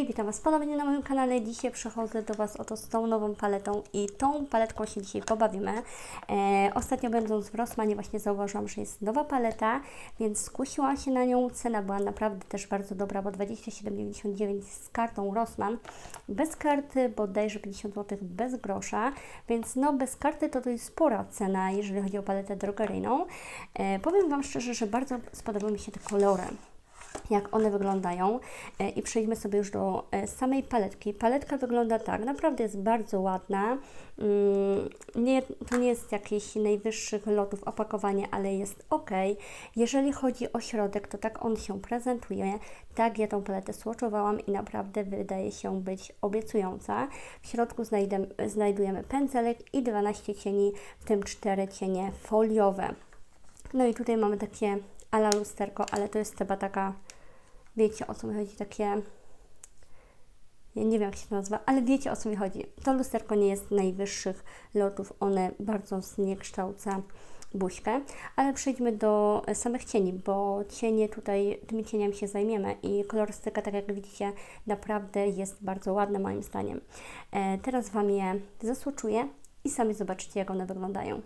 Hej, witam Was ponownie na moim kanale. Dzisiaj przychodzę do Was oto z tą nową paletą i tą paletką się dzisiaj pobawimy. E, ostatnio będąc w Rossmanie właśnie zauważyłam, że jest nowa paleta, więc skusiłam się na nią. Cena była naprawdę też bardzo dobra, bo 27,99 z kartą Rossman. Bez karty bodajże 50 zł bez grosza, więc no bez karty to to jest spora cena, jeżeli chodzi o paletę drogeryjną. E, powiem Wam szczerze, że bardzo spodobały mi się te kolory jak one wyglądają E, i przejdźmy sobie już do e, samej paletki. Paletka wygląda tak, naprawdę jest bardzo ładna. Mm, Nie, to nie jest jakiś najwyższych lotów opakowanie, ale jest ok. Jeżeli chodzi o środek, to tak on się prezentuje. Tak ja tą paletę swatchowałam i naprawdę wydaje się być obiecująca. W środku znajdę, znajdujemy pędzelek i 12 cieni, w tym 4 cienie foliowe. No i tutaj mamy takie ala lusterko, ale to jest chyba taka, wiecie o co mi chodzi, takie, ja nie wiem jak się to nazywa, ale wiecie o co mi chodzi. To lusterko nie jest najwyższych lotów, one bardzo zniekształca buźkę, ale przejdźmy do samych cieni, bo cienie tutaj, tymi cieniami się zajmiemy i kolorystyka, tak jak widzicie, naprawdę jest bardzo ładna moim zdaniem. E, teraz Wam je zasłuczuję i sami zobaczycie jak one wyglądają.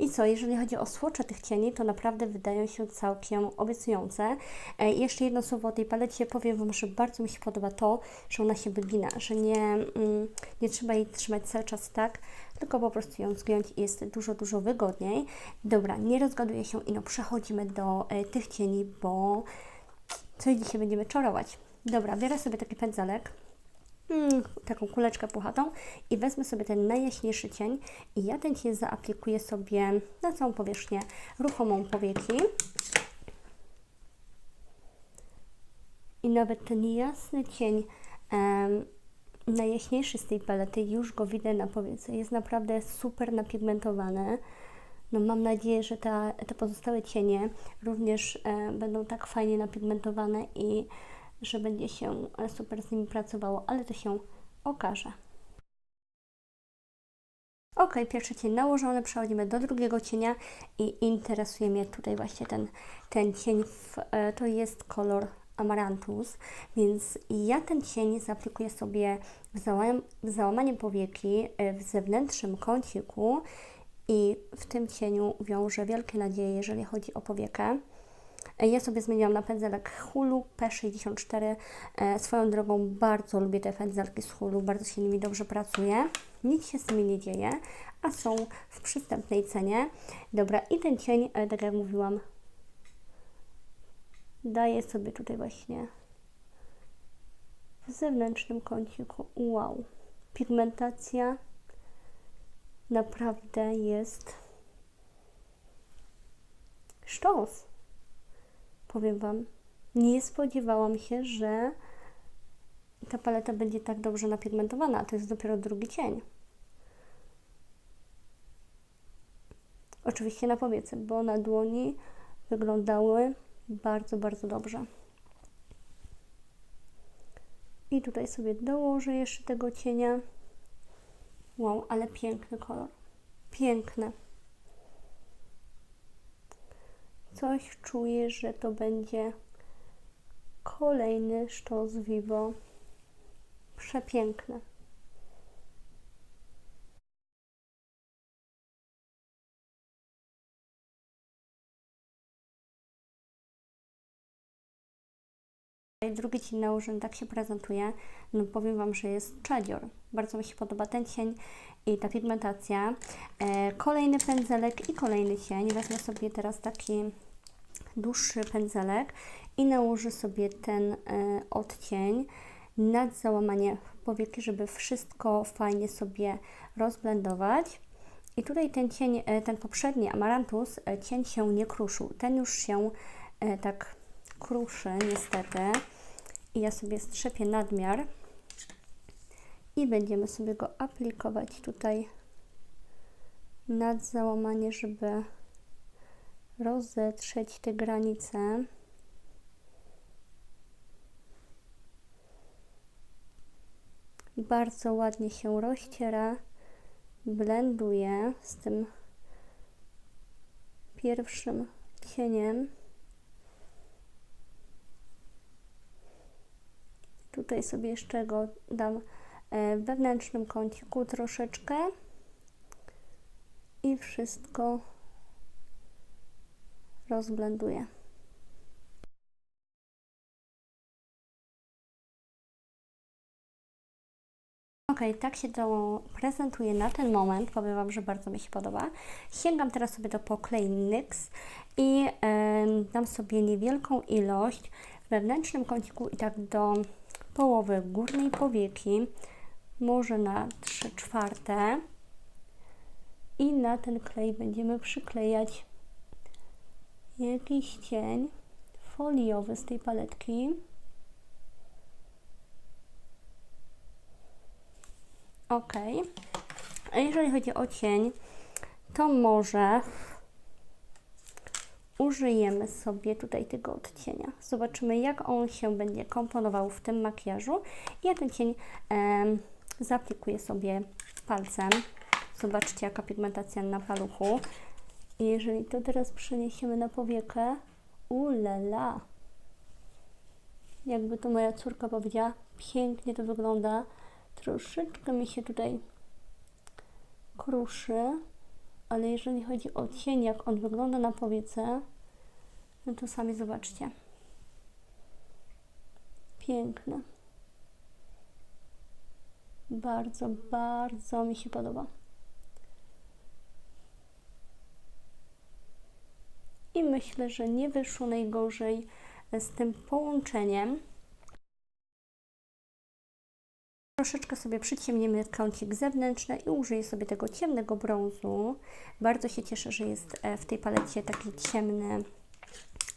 I co, jeżeli chodzi o słocze tych cieni, to naprawdę wydają się całkiem obiecujące. E, jeszcze jedno słowo o tej palecie. Powiem Wam, że bardzo mi się podoba to, że ona się wygina, że nie, mm, nie trzeba jej trzymać cały czas tak, tylko po prostu ją zgiąć i jest dużo, dużo wygodniej. Dobra, nie rozgaduję się i no przechodzimy do e, tych cieni, bo coś dzisiaj będziemy czarować. Dobra, biorę sobie taki pędzelek mm, taką kuleczkę puchatą i wezmę sobie ten najjaśniejszy cień i ja ten cień zaaplikuję sobie na całą powierzchnię ruchomą powieki. I nawet ten jasny cień, em, najjaśniejszy z tej palety, już go widzę na powiece. Jest naprawdę super napigmentowany. No mam nadzieję, że ta, te pozostałe cienie również e, będą tak fajnie napigmentowane i że będzie się e, super z nimi pracowało, ale to się okaże. Ok, pierwszy cień nałożony, przechodzimy do drugiego cienia i interesuje mnie tutaj właśnie ten, ten cień, w, e, to jest kolor Amaranthus, więc ja ten cień zaaplikuję sobie w, załam, w załamanie powieki e, w zewnętrznym kąciku i w tym cieniu wiążę wielkie nadzieje, jeżeli chodzi o powiekę. Ja sobie zmieniłam na pędzelek Hulu P64. E, swoją drogą bardzo lubię te pędzelki z Hulu, bardzo się nimi dobrze pracuje. Nic się z nimi nie dzieje, a są w przystępnej cenie. Dobra, i ten cień, e, tak jak mówiłam, daję sobie tutaj właśnie w zewnętrznym kąciku. Wow, pigmentacja naprawdę jest sztos powiem Wam, nie spodziewałam się, że ta paleta będzie tak dobrze napigmentowana, to jest dopiero drugi cień. Oczywiście na powiece, bo na dłoni wyglądały bardzo, bardzo dobrze. I tutaj sobie dołożę jeszcze tego cienia. Wow, ale piękny kolor. Piękny coś czuję, że to będzie kolejny sztos Vivo. Przepiękny. Drugi cień nałożony tak się prezentuje. No powiem Wam, że jest czadzior. Bardzo mi się podoba ten cień i ta pigmentacja. E, kolejny pędzelek i kolejny cień. Wezmę sobie teraz taki dłuższy pędzelek i nałożę sobie ten e, odcień nad załamanie powieki, żeby wszystko fajnie sobie rozblendować. I tutaj ten cień, e, ten poprzedni Amarantus, e, cień się nie kruszył. Ten już się tak kruszy niestety. I ja sobie strzepię nadmiar i będziemy sobie go aplikować tutaj nad załamanie, żeby rozetrzeć te granice. bardzo ładnie się rozciera, blenduje z tym pierwszym cieniem. Tutaj sobie jeszcze go dam e, w wewnętrznym kąciku troszeczkę i wszystko rozblenduję. Ok, tak się to prezentuje na ten moment. Powiem Wam, że bardzo mi się podoba. Sięgam teraz sobie do poklej NYX i em, dam sobie niewielką ilość w wewnętrznym kąciku i tak do połowy górnej powieki, może na 3 czwarte. I na ten klej będziemy przyklejać jakiś cień foliowy z tej paletki. Ok. A jeżeli chodzi o cień, to może użyjemy sobie tutaj tego odcienia. Zobaczymy, jak on się będzie komponował w tym makijażu. Ja ten cień em, zaaplikuję sobie palcem. Zobaczcie, jaka pigmentacja na paluchu. I jeżeli to teraz przeniesiemy na powiekę, ulala, jakby to moja córka powiedziała, pięknie to wygląda. Troszeczkę mi się tutaj kruszy, ale jeżeli chodzi o cień, jak on wygląda na powiece, no to sami zobaczcie. Piękne. Bardzo, bardzo mi się podoba. I myślę, że nie wyszło najgorzej z tym połączeniem. Troszeczkę sobie przyciemnimy kącik zewnętrzny i użyję sobie tego ciemnego brązu. Bardzo się cieszę, że jest e, w tej palecie taki ciemny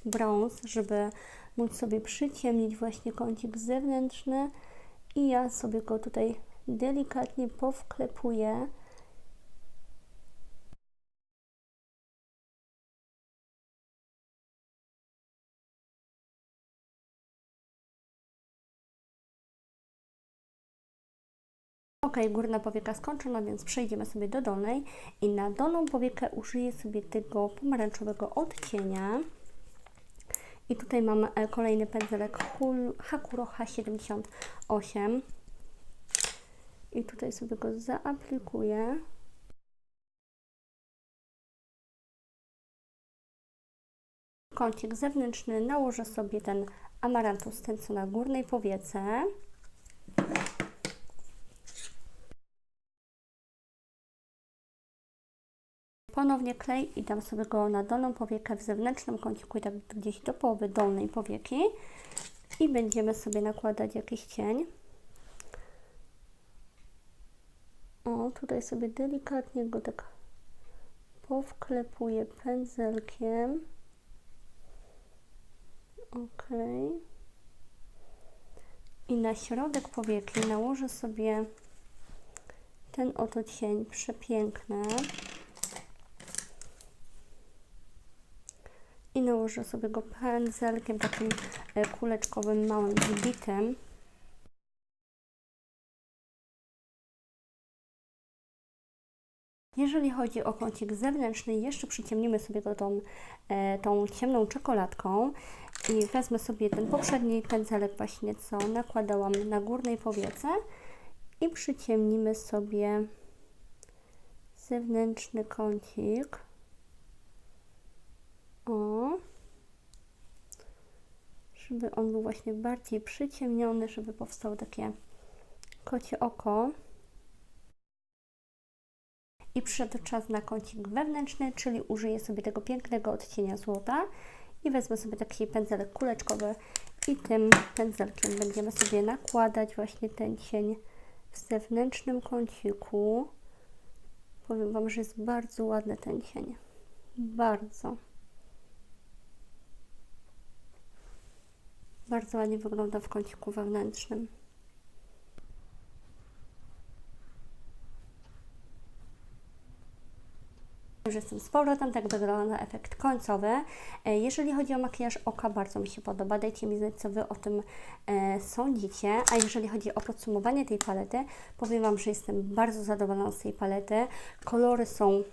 brąz, żeby móc sobie przyciemnić właśnie kącik zewnętrzny i ja sobie go tutaj delikatnie powklepuję. Ok, górna powieka skończona, więc przejdziemy sobie do dolnej i na dolną powiekę użyję sobie tego pomarańczowego odcienia. I tutaj mam e, kolejny pędzelek Hakuro H78. I tutaj sobie go zaaplikuję. Kącik zewnętrzny nałożę sobie ten amarantus, ten co na górnej powiece. Ponownie klej i dam sobie go na dolną powiekę w zewnętrznym kąciku tak gdzieś do połowy dolnej powieki. I będziemy sobie nakładać jakiś cień. O, tutaj sobie delikatnie go tak powklepuję pędzelkiem. Ok. I na środek powieki nałożę sobie ten oto cień przepiękny. I nałożę sobie go pędzelkiem takim e, kuleczkowym, małym, zbitym. Jeżeli chodzi o kącik zewnętrzny, jeszcze przyciemnimy sobie go tą, e, tą ciemną czekoladką i wezmę sobie ten poprzedni pędzelek właśnie, co nakładałam na górnej powiece i przyciemnimy sobie zewnętrzny kącik. O. Żeby on był właśnie bardziej przyciemniony, żeby powstało takie kocie oko. I przyszedł czas na kącik wewnętrzny, czyli użyję sobie tego pięknego odcienia złota i wezmę sobie taki pędzelek kuleczkowy i tym pędzelkiem będziemy sobie nakładać właśnie ten cień w zewnętrznym kąciku. Powiem Wam, że jest bardzo ładny ten cień. Bardzo. Bardzo ładnie wygląda w kąciku wewnętrznym. już jestem z powrotem, tak wygląda efekt końcowy. E, Jeżeli chodzi o makijaż oka, bardzo mi się podoba. Dajcie mi znać, co Wy o tym e, sądzicie. A jeżeli chodzi o podsumowanie tej palety, powiem Wam, że jestem bardzo zadowolona z tej palety. Kolory są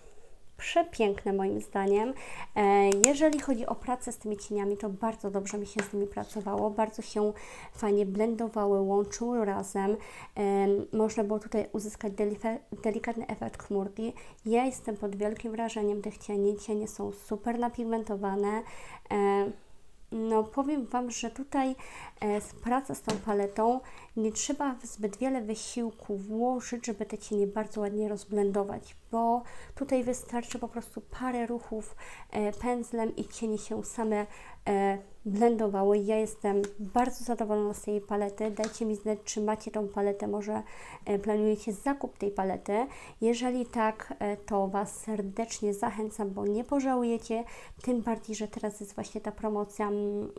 przepiękne moim zdaniem. E, Jeżeli chodzi o pracę z tymi cieniami, to bardzo dobrze mi się z nimi pracowało, bardzo się fajnie blendowały, łączyły razem. E, Można było tutaj uzyskać delikatny efekt chmurki. Ja jestem pod wielkim wrażeniem tych cieni. Cienie są super napigmentowane. E, no, powiem Wam, że tutaj e, praca z tą paletą nie trzeba zbyt wiele wysiłku włożyć, żeby te cienie bardzo ładnie rozblendować, bo tutaj wystarczy po prostu parę ruchów e, pędzlem i cienie się same e, blendowały. Ja jestem bardzo zadowolona z tej palety. Dajcie mi znać, czy macie tą paletę, może e, planujecie zakup tej palety. Jeżeli tak, to Was serdecznie zachęcam, bo nie pożałujecie. Tym bardziej, że teraz jest właśnie ta promocja mm,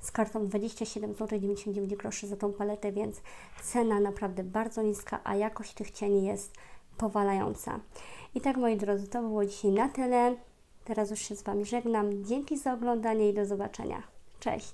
z kartą 27 zł 99 groszy za tą paletę, więc cena naprawdę bardzo niska, a jakość tych cieni jest powalająca. I tak moi drodzy, to było dzisiaj na tyle. Teraz już się z Wami żegnam. Dzięki za oglądanie i do zobaczenia. Cześć!